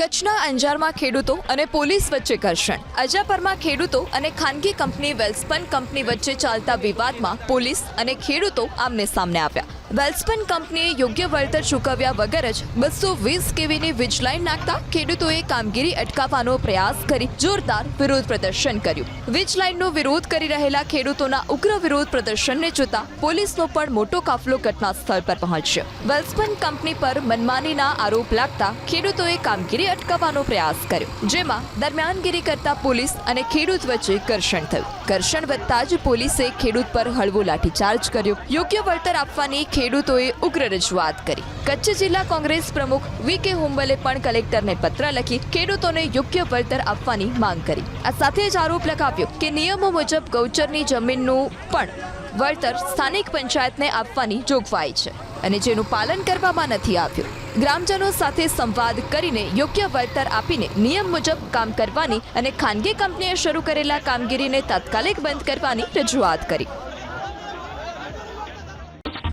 કચ્છના અંજારમાં ખેડૂતો અને પોલીસ વચ્ચે ઘર્ષણ. અજાપરમાં ખેડૂતો અને ખાનગી કંપની વેલ્સપન કંપની વચ્ચે ચાલતા વિવાદમાં પોલીસ અને ખેડૂતો આમને સામને આવ્યા. વેલ્સપન કંપનીએ યોગ્ય વળતર ચૂકવ્યા વગર જ બસો વીસ કેવીની વીજ લાઇન નાખતા ખેડૂતોએ કામગીરી અટકાવવાનો પ્રયાસ કરી જોરદાર વિરોધ પ્રદર્શન કર્યું. વીજ લાઇનનો વિરોધ કરી રહેલા ખેડૂતોના ઉગ્ર વિરોધ પ્રદર્શનને જોતા પોલીસનો પણ મોટો કાફલો ઘટના સ્થળ પર પહોંચ્યો. વેલ્સપન કંપની પર મનમાનીના આરોપ લાગતા ખેડૂતોએ કામગીરી અટકાવવાનો પ્રયાસ કર્યો, જેમાં દરમિયાનગીરી કરતા પોલીસ અને ખેડૂત વચ્ચે ઘર્ષણ થયું. ઘર્ષણ વધતા જ પોલીસે ખેડૂત પર હળવો લાઠીચાર્જ કર્યો. યોગ્ય વળતર આપવાની ખેડૂતોએ ઉગ્ર રજૂઆત કરી. કચ્છ જિલ્લા કોંગ્રેસ પ્રમુખ વી કે હુંબલે પણ કલેક્ટરને પત્ર લખી ખેડૂતોને યોગ્ય વળતર આપવાની માંગ કરી. આ સાથે જ આરોપ લગાવ્યો કે નિયમો મુજબ ગૌચરની જમીનનું પણ વળતર સ્થાનિક પંચાયતને આપવાની જોગવાઈ છે અને જેનું પાલન કરવામાં નથી આવ્યું. ગ્રામજનો સાથે સંવાદ કરીને યોગ્ય વળતર આપીને નિયમ મુજબ કામ કરવાની અને ખાનગી કંપનીએ શરૂ કરેલા કામગીરીને તાત્કાલિક બંધ કરવાની રજૂઆત કરી.